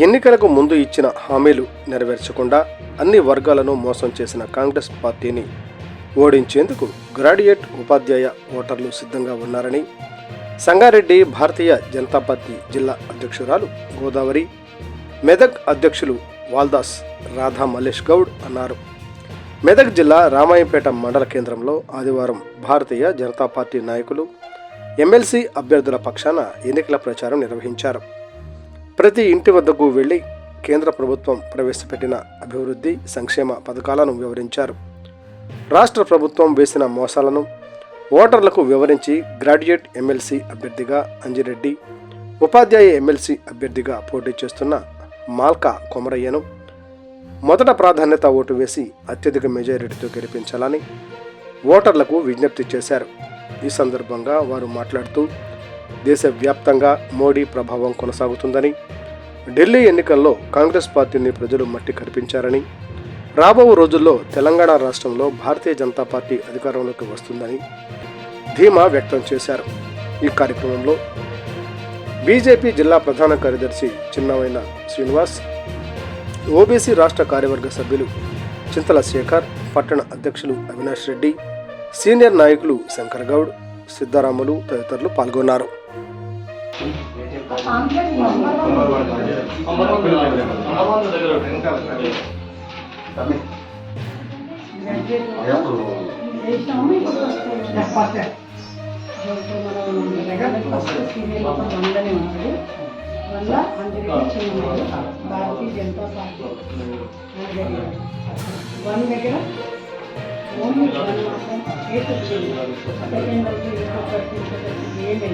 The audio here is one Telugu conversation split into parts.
ఎన్నికలకు ముందు ఇచ్చిన హామీలు నెరవేర్చకుండా అన్ని వర్గాలను మోసం చేసిన కాంగ్రెస్ పార్టీని ఓడించేందుకు గ్రాడ్యుయేట్ ఉపాధ్యాయ ఓటర్లు సిద్ధంగా ఉన్నారని సంగారెడ్డి భారతీయ జనతా పార్టీ జిల్లా అధ్యక్షురాలు గోదావరి మెదక్ అధ్యక్షులు వాల్దాస్ రాధా మల్లేష్ గౌడ్ అన్నారు. మెదక్ జిల్లా రామాయంపేట మండల కేంద్రంలో ఆదివారం భారతీయ జనతా పార్టీ నాయకులు ఎమ్మెల్సీ అభ్యర్థుల పక్షాన ఎన్నికల ప్రచారం నిర్వహించారు. ప్రతి ఇంటి వద్దకు వెళ్ళి కేంద్ర ప్రభుత్వం ప్రవేశపెట్టిన అభివృద్ధి సంక్షేమ పథకాలను వివరించారు. రాష్ట్ర ప్రభుత్వం వేసిన మోసాలను ఓటర్లకు వివరించి గ్రాడ్యుయేట్ ఎమ్మెల్సీ అభ్యర్థిగా అంజిరెడ్డి ఉపాధ్యాయ ఎమ్మెల్సీ అభ్యర్థిగా పోటీ చేస్తున్న మాల్కా కొమరయ్యను మొదట ప్రాధాన్యత ఓటు వేసి అత్యధిక మెజారిటీతో గెలిపించాలని ఓటర్లకు విజ్ఞప్తి చేశారు. ఈ సందర్భంగా వారు మాట్లాడుతూ దేశవ్యాప్తంగా మోడీ ప్రభావం కొనసాగుతుందని ఢిల్లీ ఎన్నికల్లో కాంగ్రెస్ పార్టీని ప్రజలు మట్టి కనిపించారని రాబో రోజుల్లో తెలంగాణ రాష్ట్రంలో భారతీయ జనతా పార్టీ అధికారంలోకి వస్తుందని ధీమా వ్యక్తం చేశారు. ఈ కార్యక్రమంలో బీజేపీ జిల్లా ప్రధాన కార్యదర్శి చిన్నవైన శ్రీనివాస్ ఓబీసీ రాష్ట్ర కార్యవర్గ సభ్యులు చింతల శేఖర్ పట్టణ అధ్యక్షులు అవినాష్ రెడ్డి సీనియర్ నాయకులు శంకర్ గౌడ్ సిద్ధరాములు తదితరులు పాల్గొన్నారు. వల్ల అందరికీ చిన్న భారతీయ జనతా పార్టీ వన్ దగ్గర ఓన్లీ కేసు వచ్చింది సెకండ్ వచ్చి ఇంకొకటి ఇంకొకటి ఏమీ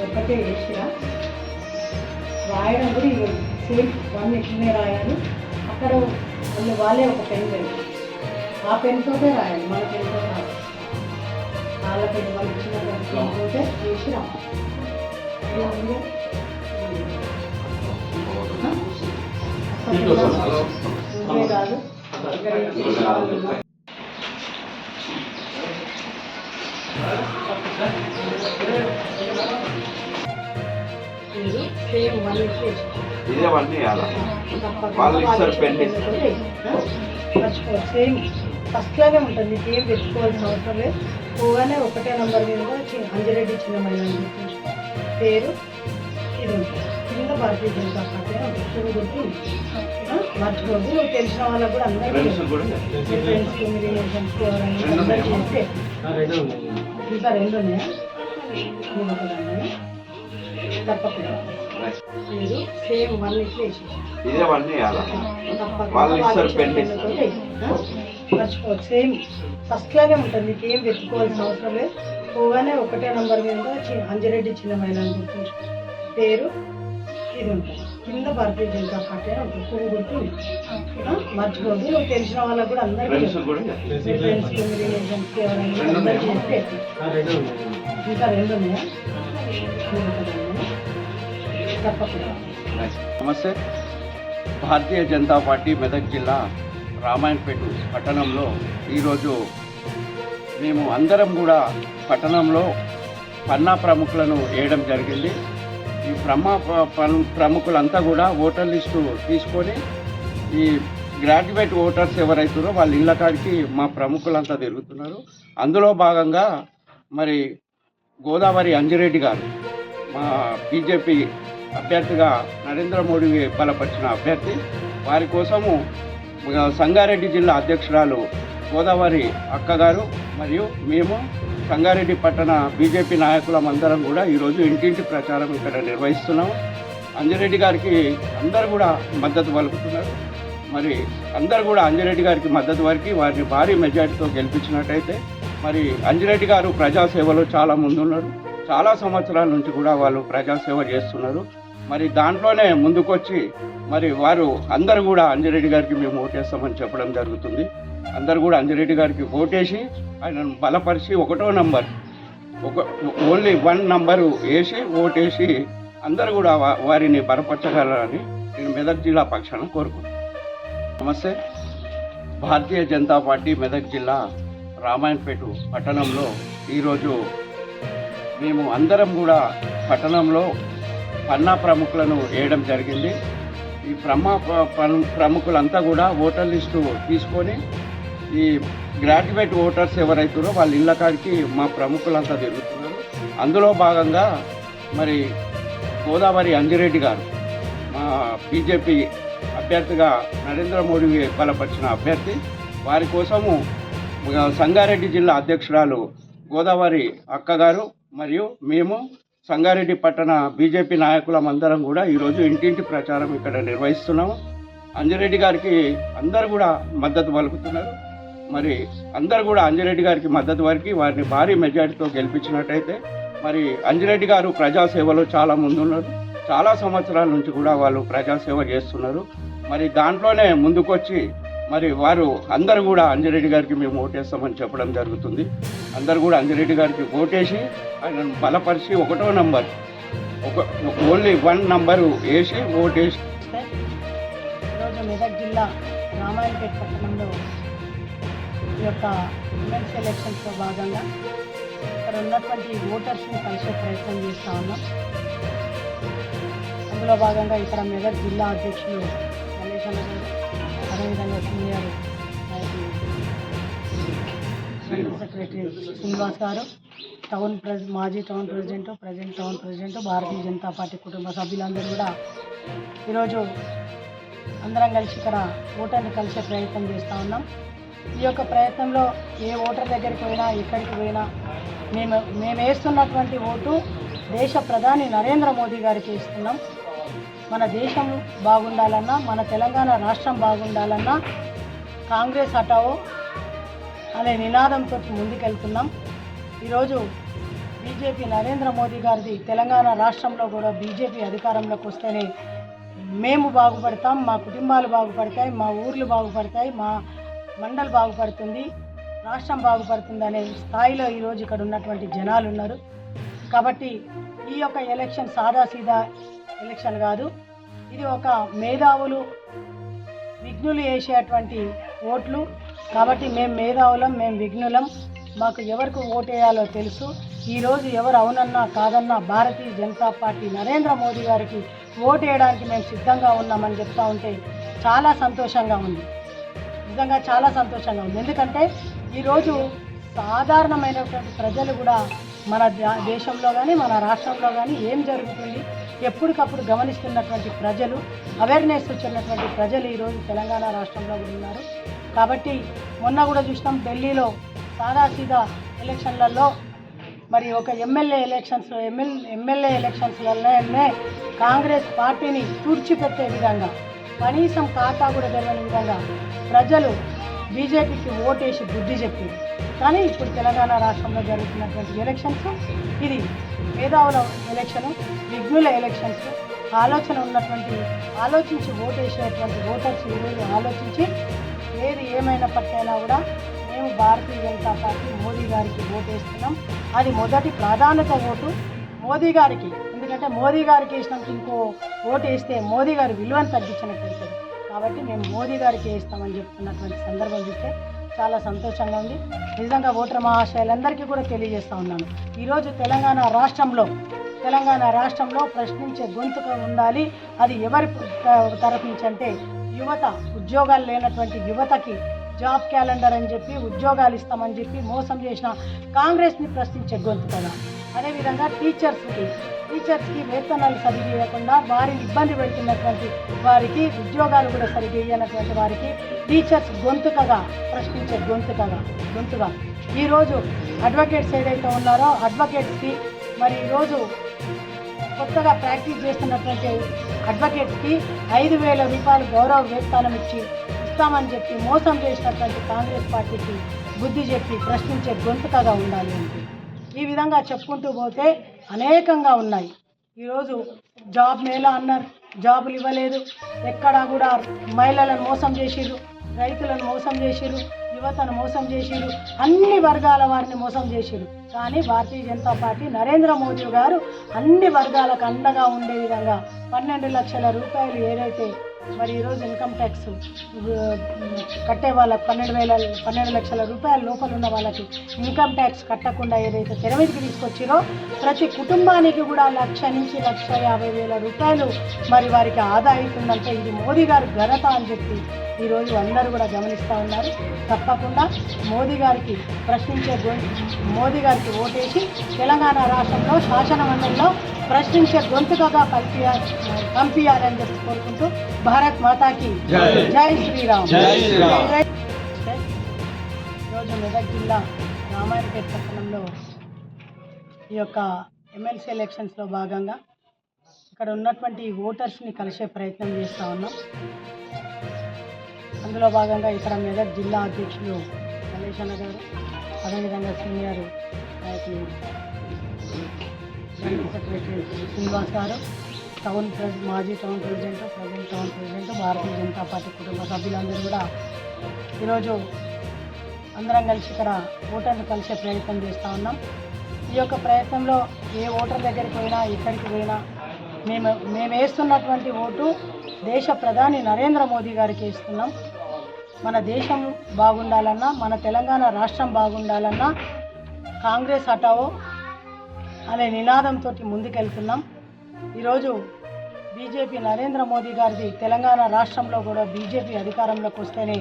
ఒక్కటే వేసిరా రాయడం కూడా ఇవి సేమ్ వన్ ఇట్లనే రాయాలి అక్కడ వాళ్ళు వాళ్ళే ఒక పెన్ పెన్ ఆ పెన్తోటే రాయాలి మన పెన్తో రాయాలి వాళ్ళ పెన్ వాళ్ళు ఇచ్చిన పెన్తోటే ఉంది నువ్వే కాదు ఇక్కడ ఇచ్చేసి ఇదేవన్నీ అలా వాళ్ళు ఇస్తారు సేమ్ ఫస్ట్ లాగే ఉంటుంది మీకు ఏం పెట్టుకోవాల్సిన అవసరం లేదు పోగానే ఒకటే నంబర్ మీద అంజిరెడ్డి చిన్నమైన పేరు ఇది ఉంటుంది కింద భారతీయ జనతా పార్టీ గుర్తు మర్చిపోద్దు నువ్వు తెలిసిన వాళ్ళకు కూడా అందరికీ ఫ్రెండ్స్ ఫ్రెండ్స్కి ఎవరైనా ఇంకా రెండు ఉన్నాయా? తప్పకుండా. మీరు సేమ్ వన్ ఇట్లా వేసేసి ఇదేవన్నీ అలా? వాళ్ళు ఇస్తారు పెండింగ్ మర్చిపో సేమ్ ఫస్ట్ లాగే ఉంటుంది. మీకు ఏం వెతుక్కోవాల్సిన అవసరం లేదు. పోగానే ఒకటే నంబర్ మీద అంజిరెడ్డి చిన్నమైన అని గుర్తుంచు పేరు ఇది ఉంటుంది. కింద భారతీయ జనతా పార్టీ అని ఉంటుంది పువ్వు గుర్తు మర్చిపోద్దు నువ్వు తెలిసిన వాళ్ళకు కూడా అందరికీ ఫ్రెండ్స్ ఎవరైనా అందరికీ ఇంకా రెండు ఉన్నాయా? నమస్తే భారతీయ జనతా పార్టీ మెదక్ జిల్లా రామాయణపేట పట్టణంలో ఈరోజు మేము అందరం కూడా పట్టణంలో పన్నా ప్రముఖులను వేయడం జరిగింది. ఈ బ్రహ్మా ప్రముఖులంతా కూడా ఓటర్ లిస్టు తీసుకొని ఈ గ్రాడ్యుయేట్ ఓటర్స్ ఎవరైతున్నారో వాళ్ళ ఇళ్ళ కాడికి మా ప్రముఖులంతా తిరుగుతున్నారు. అందులో భాగంగా మరి గోదావరి అంజిరెడ్డి గారు మా బీజేపీ అభ్యర్థిగా నరేంద్ర మోడీ బలపరిచిన అభ్యర్థి. వారి కోసము సంగారెడ్డి జిల్లా అధ్యక్షురాలు గోదావరి అక్కగారు మరియు మేము సంగారెడ్డి పట్టణ బీజేపీ నాయకులం అందరం కూడా ఈరోజు ఇంటింటి ప్రచారం ఇక్కడ నిర్వహిస్తున్నాము. అంజిరెడ్డి గారికి అందరు కూడా మద్దతు పలుకుతున్నారు. మరి అందరు కూడా అంజిరెడ్డి గారికి మద్దతు వరకు వారిని భారీ మెజార్టీతో గెలిపించినట్టయితే మరి అంజిరెడ్డి గారు ప్రజాసేవలో చాలా ముందున్నారు. చాలా సంవత్సరాల నుంచి కూడా వాళ్ళు ప్రజాసేవ చేస్తున్నారు. మరి దాంట్లోనే ముందుకొచ్చి మరి వారు అందరు కూడా అంజిరెడ్డి గారికి మేము ఓటేస్తామని చెప్పడం జరుగుతుంది. అందరూ కూడా అంజిరెడ్డి గారికి ఓటేసి ఆయనను బలపరిచి ఒకటో నంబర్ ఒక ఓన్లీ వన్ నంబరు వేసి ఓటేసి అందరు కూడా వారిని బలపరచగలరని నేను మెదక్ జిల్లా పక్షాన కోరుకుంటున్నాను నమస్తే. భారతీయ జనతా పార్టీ మెదక్ జిల్లా రామాయణపేట పట్టణంలో ఈరోజు మేము అందరం కూడా పట్టణంలో పన్నా ప్రముఖులను వేయడం జరిగింది. ఈ బ్రహ్మ ప్రముఖులంతా కూడా ఓటర్ లిస్టు తీసుకొని ఈ గ్రాడ్యుయేట్ ఓటర్స్ ఎవరైతున్నారో వాళ్ళ ఇళ్ళ కాడికి మా ప్రముఖులంతా తిరుగుతున్నారు. అందులో భాగంగా మరి గోదావరి అంజిరెడ్డి గారు మా బీజేపీ అభ్యర్థిగా నరేంద్ర మోడీ బలపరిచిన అభ్యర్థి వారి కోసము సంగారెడ్డి జిల్లా అధ్యక్షురాలు గోదావరి అక్కగారు మరియు మేము సంగారెడ్డి పట్టణ బీజేపీ నాయకులం అందరం కూడా ఈరోజు ఇంటింటి ప్రచారం ఇక్కడ నిర్వహిస్తున్నాము. అంజిరెడ్డి గారికి అందరు కూడా మద్దతు పలుకుతున్నారు. మరి అందరు కూడా అంజిరెడ్డి గారికి మద్దతు వారికి వారిని భారీ మెజార్టీతో గెలిపించినట్టయితే మరి అంజిరెడ్డి గారు ప్రజాసేవలో చాలా ముందున్నారు. చాలా సంవత్సరాల నుంచి కూడా వాళ్ళు ప్రజాసేవ చేస్తున్నారు. మరి దాంట్లోనే ముందుకొచ్చి మరి వారు అందరూ కూడా అంజిరెడ్డి గారికి మేము ఓటేస్తామని చెప్పడం జరుగుతుంది. అందరూ కూడా అంజిరెడ్డి గారికి ఓటేసి ఆయనను బలపరిచి ఒకటో నంబర్ ఒక ఓన్లీ వన్ నంబరు వేసి ఓటేసి ఈరోజు మెదక్ జిల్లా రామాయణపేట పట్టణంలో ఈ యొక్క ఉమెన్స్ ఎలక్షన్స్లో భాగంగా ఇక్కడ ఉన్నటువంటి ఓటర్స్ని కలిసే ప్రయత్నం చేస్తా ఉన్నాం. అందులో భాగంగా ఇక్కడ మెదక్ జిల్లా అధ్యక్షులు మల్లేష్ అన్న అదేవిధంగా సీనియర్ నాయకులు secretary Srinivas garu town press మాజీ town president present town president Bharatiya Janata party కుటుంబ సభ్యులందరూ కూడా ఈరోజు అందరం కలిసి ఇక్కడ ఓటర్ని కలిసే ప్రయత్నం చేస్తూ ఉన్నాం. ఈ యొక్క ప్రయత్నంలో ఏ ఓటర్ దగ్గరికి పోయినా ఎక్కడికి పోయినా మేము మేము వేస్తున్నటువంటి ఓటు దేశ ప్రధాని నరేంద్ర మోదీ గారికి ఇస్తున్నాం. మన దేశం బాగుండాలన్నా మన తెలంగాణ రాష్ట్రం బాగుండాలన్నా కాంగ్రెస్ హటావో అనే నినాదంతో ముందుకెళ్తున్నాం. ఈరోజు బీజేపీ నరేంద్ర మోదీ గారిది తెలంగాణ రాష్ట్రంలో కూడా బీజేపీ అధికారంలోకి వస్తేనే మేము బాగుపడతాం మా కుటుంబాలు బాగుపడతాయి మా ఊర్లు బాగుపడతాయి మా మండల్ బాగుపడుతుంది రాష్ట్రం బాగుపడుతుంది అనే స్థాయిలో ఈరోజు ఇక్కడ ఉన్నటువంటి జనాలు ఉన్నారు కాబట్టి ఈ యొక్క ఎలక్షన్ సాదాసీదా ఎలక్షన్ కాదు. ఇది ఒక మేధావులు విఘ్నులు వేసేటువంటి ఓట్లు. కాబట్టి మేము మేధావులం మేము విఘ్నులం. మాకు ఎవరికి ఓటేయాలో తెలుసు. ఈరోజు ఎవరు అవునన్నా కాదన్నా భారతీయ జనతా పార్టీ నరేంద్ర మోదీ గారికి ఓటేయడానికి మేము సిద్ధంగా ఉన్నామని చెప్తా ఉంటే చాలా సంతోషంగా ఉంది. నిజంగా చాలా సంతోషంగా ఉంది. ఎందుకంటే ఈరోజు సాధారణమైనటువంటి ప్రజలు కూడా మన దేశంలో కానీ మన రాష్ట్రంలో కానీ ఏం జరుగుతుంది? ఎప్పటికప్పుడు గమనిస్తున్నటువంటి ప్రజలు అవేర్నెస్ వచ్చినటువంటి ప్రజలు ఈరోజు తెలంగాణ రాష్ట్రంలో కూడా ఉన్నారు. కాబట్టి మొన్న కూడా చూసినాం ఢిల్లీలో సాదాసీదా ఎలక్షన్లలో మరి ఒక ఎమ్మెల్యే ఎలక్షన్స్ ఎమ్మెల్ ఎమ్మెల్యే ఎలక్షన్స్లలోనే కాంగ్రెస్ పార్టీని తుడిచిపెట్టే విధంగా కనీసం ఖాతా కూడా తెలియని విధంగా ప్రజలు బీజేపీకి ఓటేసి బుద్ధి చెప్పింది కానీ ఇప్పుడు తెలంగాణ రాష్ట్రంలో జరుగుతున్నటువంటి ఎలక్షన్స్ ఇది మేధావుల ఎలక్షన్ విఘ్నుల ఎలక్షన్స్ ఆలోచన ఉన్నటువంటి ఆలోచించి ఓటేసేటువంటి ఓటర్స్ ఈరోజు ఆలోచించి ఏది ఏమైనప్పటికైనా కూడా మేము భారతీయ జనతా పార్టీ మోదీ గారికి ఓటేస్తున్నాం అది మొదటి ప్రాధాన్యత ఓటు. మోదీ గారికి ఎందుకంటే మోదీ గారికి వేసినాక ఇంకో ఓటు వేస్తే మోదీ గారి విలువను తగ్గించినట్టు కాబట్టి మేము మోదీ గారికి వేస్తామని చెప్తున్నటువంటి సందర్భం చూస్తే చాలా సంతోషంగా ఉంది. నిజంగా ఓటర్ మహాశయాలందరికీ కూడా తెలియజేస్తూ ఉన్నాను. ఈరోజు తెలంగాణ రాష్ట్రంలో తెలంగాణ రాష్ట్రంలో ప్రశ్నించే గొంతుక ఉండాలి. అది ఎవరి త- తరఫు నుంచి అంటే యువత ఉద్యోగాలు లేనటువంటి యువతకి జాబ్ క్యాలెండర్ అని చెప్పి ఉద్యోగాలు ఇస్తామని చెప్పి మోసం చేసిన కాంగ్రెస్ని ప్రశ్నించే గొంతుకగా అదేవిధంగా టీచర్స్కి టీచర్స్కి వేతనాలు సరిగ్గా ఇవ్వకుండా వారిని ఇబ్బంది పెడుతున్నటువంటి వారికి ఉద్యోగాలు కూడా సరిగ్గా ఇవ్వనటువంటి వారికి టీచర్స్ గొంతుకగా ప్రశ్నించే గొంతుకగా గొంతుగా. ఈరోజు అడ్వకేట్స్ ఏదైతే ఉన్నారో అడ్వకేట్స్కి మరి ఈరోజు కొత్తగా ప్రాక్టీస్ చేస్తున్నటువంటి అడ్వకేట్స్కి ఐదు వేల రూపాయలు గౌరవ వేతనం ఇచ్చి ఇస్తామని చెప్పి మోసం చేసినటువంటి కాంగ్రెస్ పార్టీకి బుద్ధి చెప్పి ప్రశ్నించే గొంతుకగా ఉండాలి అంటే ఈ విధంగా చెప్పుకుంటూ పోతే అనేకంగా ఉన్నాయి. ఈరోజు జాబ్ మేళా అన్నారు. జాబులు ఇవ్వలేదు. ఎక్కడా కూడా మహిళలను మోసం చేసిర్రు. రైతులను మోసం చేసిరు యువతను మోసం చేసిరు అన్ని వర్గాల వారిని మోసం చేసిరు కానీ భారతీయ జనతా పార్టీ నరేంద్ర మోదీ గారు అన్ని వర్గాలకు అండగా ఉండే విధంగా పన్నెండు లక్షల రూపాయలు ఏదైతే మరి ఈరోజు ఇన్కమ్ ట్యాక్స్ కట్టే వాళ్ళకి పన్నెండు వేల పన్నెండు లక్షల రూపాయల లోపల ఉన్న వాళ్ళకి ఇన్కమ్ ట్యాక్స్ కట్టకుండా ఏదైతే తెర మీదకి తీసుకొచ్చిరో ప్రతి కుటుంబానికి కూడా లక్ష నుంచి లక్ష యాభై వేల రూపాయలు మరి వారికి ఆదా అవుతుందంటే ఇది మోదీ గారి ఘనత అని చెప్పి ఈరోజు అందరూ కూడా గమనిస్తూ ఉన్నారు. తప్పకుండా మోదీ గారికి ప్రశ్నించే మోదీ గారికి ఓటేసి తెలంగాణ రాష్ట్రంలో శాసనమండలిలో ప్రశ్నించే గొంతుకగా కల్పియాలి పంపించాలని చెప్పి కోరుకుంటూ భారత్ మాతాకి జై. జై శ్రీరామ్. ఈరోజు మెదక్ జిల్లా రామాయణపేట పట్టణంలో ఈ యొక్క ఎమ్మెల్సీ ఎలక్షన్స్లో భాగంగా ఇక్కడ ఉన్నటువంటి ఓటర్స్ని కలిసే ప్రయత్నం చేస్తూ ఉన్నాం అందులో భాగంగా ఇక్కడ మెదక్ జిల్లా అధ్యక్షులు మల్లేష్ అన్న గారు అదేవిధంగా సీనియర్ నాయకులు secretary Srinivas garu town president మాజీ town president present town president Bharatiya Janata party కుటుంబ సభ్యులందరూ కూడా ఈరోజు అందరం కలిసి ఇక్కడ ఓటర్లు కలిసే ప్రయత్నం చేస్తూ ఉన్నాం. ఈ యొక్క ప్రయత్నంలో ఏ ఓటర్ దగ్గరికి పోయినా ఎక్కడికి పోయినా మేము మేము వేస్తున్నటువంటి ఓటు దేశ ప్రధాని నరేంద్ర మోదీ గారికి వేస్తున్నాం. మన దేశం బాగుండాలన్నా మన తెలంగాణ రాష్ట్రం బాగుండాలన్నా కాంగ్రెస్ హటావో అనే నినాదంతో ముందుకెళ్తున్నాం. ఈరోజు బీజేపీ నరేంద్ర మోదీ గారిది తెలంగాణ రాష్ట్రంలో కూడా బీజేపీ అధికారంలోకి వస్తేనే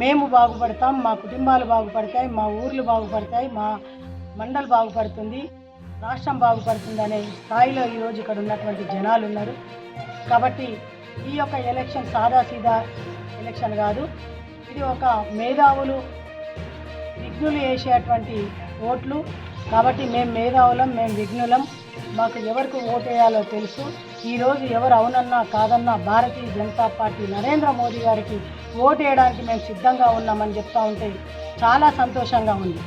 మేము బాగుపడతాం మా కుటుంబాలు బాగుపడతాయి మా ఊర్లు బాగుపడతాయి మా మండల్ బాగుపడుతుంది రాష్ట్రం బాగుపడుతుంది అనే స్థాయిలో ఈరోజు ఇక్కడ ఉన్నటువంటి జనాలు ఉన్నారు. కాబట్టి ఈ యొక్క ఎలక్షన్ సాదాసీదా ఎలక్షన్ కాదు ఇది ఒక మేధావులు విఘ్నులు వేసేటువంటి ఓట్లు. కాబట్టి మేము మేధావులం మేము విఘ్నులం. మాకు ఎవరికి ఓటేయాలో తెలుసు. ఈరోజు ఎవరు అవునన్నా కాదన్నా భారతీయ జనతా పార్టీ నరేంద్ర మోదీ గారికి ఓటేయడానికి వేయడానికి మేము సిద్ధంగా ఉన్నామని చెప్తా ఉంటే చాలా సంతోషంగా ఉంది.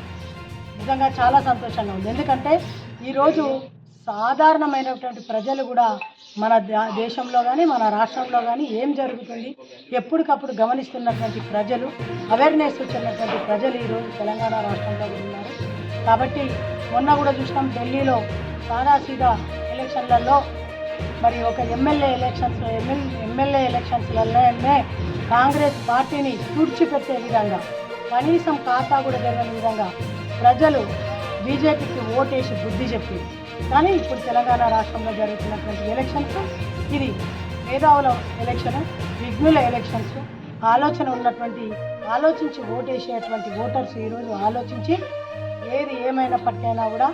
నిజంగా చాలా సంతోషంగా ఉంది. ఎందుకంటే ఈరోజు సాధారణమైనటువంటి ప్రజలు కూడా మన దేశంలో కానీ మన రాష్ట్రంలో కానీ ఏం జరుగుతుంది? ఎప్పటికప్పుడు గమనిస్తున్నటువంటి ప్రజలు అవేర్నెస్ వచ్చినటువంటి ప్రజలు ఈరోజు తెలంగాణ రాష్ట్రంలో ఉన్నారు. కాబట్టి మొన్న కూడా చూసినాం ఢిల్లీలో సాదాసీదా ఎలక్షన్లలో మరి ఒక ఎమ్మెల్యే ఎలక్షన్స్ ఎమ్మెల్యే ఎమ్మెల్యే ఎలక్షన్స్లలోనే కాంగ్రెస్ పార్టీని తుడిచిపెట్టే విధంగా కనీసం ఖాతా కూడా జరగని విధంగా ప్రజలు బీజేపీకి ఓటేసి బుద్ధి చెప్పి కానీ ఇప్పుడు తెలంగాణ రాష్ట్రంలో జరుగుతున్నటువంటి ఎలక్షన్స్ ఇది మేధావుల ఎలక్షన్ విఘ్నుల ఎలక్షన్స్ ఆలోచన ఉన్నటువంటి ఆలోచించి ఓటేసేటువంటి ఓటర్స్ ఈరోజు ఆలోచించి ఏది ఏమైనప్పటికైనా కూడా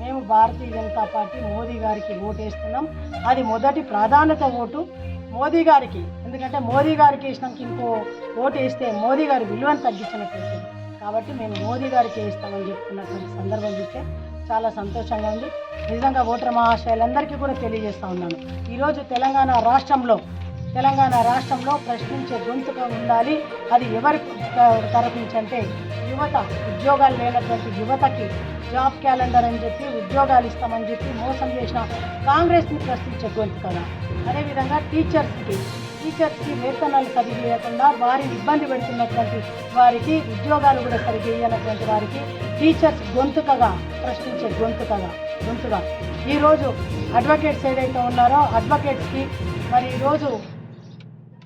మేము భారతీయ జనతా పార్టీ మోదీ గారికి ఓటేస్తున్నాం. అది మొదటి ప్రాధాన్యత ఓటు మోదీ గారికి. ఎందుకంటే మోదీ గారికి వేసినాక ఇంకో ఓటు వేస్తే మోదీ గారి విలువను తగ్గించినట్టు కాబట్టి మేము మోదీ గారికి వేస్తామని చెప్తున్నటువంటి సందర్భం చూస్తే చాలా సంతోషంగా ఉంది. నిజంగా ఓటర్ మహాశయులందరికీ కూడా తెలియజేస్తూ ఉన్నాను. ఈరోజు తెలంగాణ రాష్ట్రంలో తెలంగాణ రాష్ట్రంలో ప్రశ్నించే గొంతుగా ఉండాలి. అది ఎవరి తరపు నుంచి అంటే యువత ఉద్యోగాలు లేనటువంటి యువతకి జాబ్ క్యాలెండర్ అని చెప్పి ఉద్యోగాలు ఇస్తామని చెప్పి మోసం చేసిన కాంగ్రెస్ని ప్రశ్నించే గొంతు కదా. అదేవిధంగా టీచర్స్కి టీచర్స్కి వేతనాలు సరిగ్గా ఇవ్వకుండా వారిని ఇబ్బంది పెడుతున్నటువంటి వారికి ఉద్యోగాలు కూడా సరిగ్గా ఇవ్వనటువంటి వారికి టీచర్స్ గొంతుకగా ప్రశ్నించే గొంతుకగా గొంతుగా. ఈరోజు అడ్వకేట్స్ ఏదైతే ఉన్నారో అడ్వకేట్స్కి మరి ఈరోజు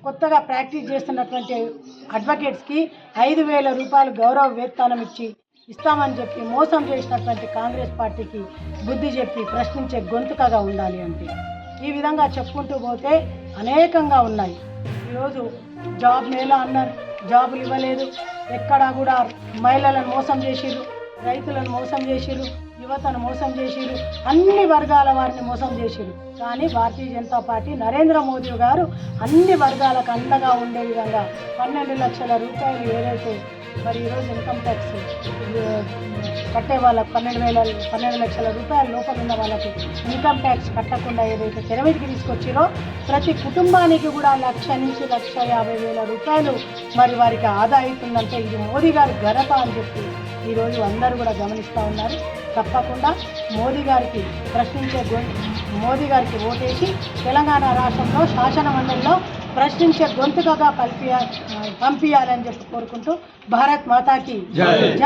కొత్తగా ప్రాక్టీస్ చేస్తున్నటువంటి అడ్వకేట్స్కి ఐదు వేల రూపాయలు గౌరవ వేతనం ఇచ్చి ఇస్తామని చెప్పి మోసం చేసినటువంటి కాంగ్రెస్ పార్టీకి బుద్ధి చెప్పి ప్రశ్నించే గొంతుకగా ఉండాలి అంటే. ఈ విధంగా చెప్పుకుంటూ పోతే అనేకంగా ఉన్నాయి. ఈరోజు జాబ్ మేళా అన్నారు. జాబులు ఇవ్వలేదు. ఎక్కడా కూడా మహిళలను మోసం చేసిరు రైతులను మోసం చేసిరు యువతను మోసం చేసిరు అన్ని వర్గాల వారిని మోసం చేసిరు కానీ భారతీయ జనతా పార్టీ నరేంద్ర మోదీ గారు అన్ని వర్గాలకు అండగా ఉండే విధంగా పన్నెండు లక్షల రూపాయలు ఏదైతే మరి ఈరోజు ఇన్కమ్ ట్యాక్స్ కట్టే వాళ్ళకి పన్నెండు వేల పన్నెండు లక్షల రూపాయల లోపల ఉన్న వాళ్ళకి ఇన్కమ్ ట్యాక్స్ కట్టకుండా ఏదైతే తెరవెతికి తీసుకొచ్చిరో ప్రతి కుటుంబానికి కూడా లక్ష నుంచి లక్ష యాభై వేల రూపాయలు మరి వారికి ఆదా అవుతుందంటే ఇది మోదీ గారి ఘనత అని చెప్పి ఈరోజు అందరూ కూడా గమనిస్తూ ఉన్నారు తప్పకుండా మోదీ గారికి ప్రశ్నించే మోదీ గారికి ఓటేసి తెలంగాణ రాష్ట్రంలో శాసన మండలిలో ప్రశ్నించే గొంతుకగా పంపించాలని చెప్పి కోరుకుంటూ భారత్ మాతాకి జై.